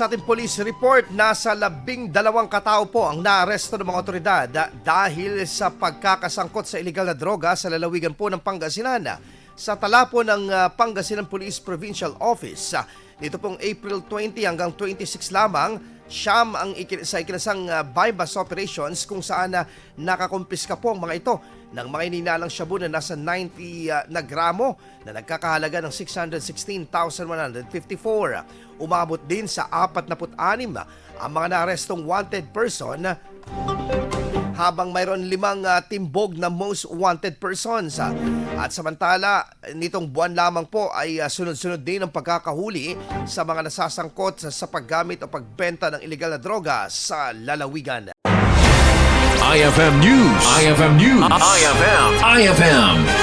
Sa ating police report, nasa labing dalawang katao po ang naaresto ng mga otoridad ah, dahil sa pagkakasangkot sa illegal na droga sa lalawigan po ng Pangasinan. Sa tala po ng ah, Pangasinan Police Provincial Office, ah, dito pong April 20 hanggang 26 lamang, siyam ang ikin- sa ikinasang uh, bypass operations kung saan na nakakumpiska po ang mga ito ng mga ininalang shabu na nasa 90 uh, na gramo na nagkakahalaga ng 616,154. Umabot din sa 46 ang mga naarestong wanted person habang mayroon limang ah, timbog na most wanted persons. ah. At samantala, nitong buwan lamang po ay ah, sunod-sunod din ang pagkakahuli sa mga nasasangkot sa, sa paggamit o pagbenta ng ilegal na droga sa lalawigan. IFM News. IFM News. IFM. IFM.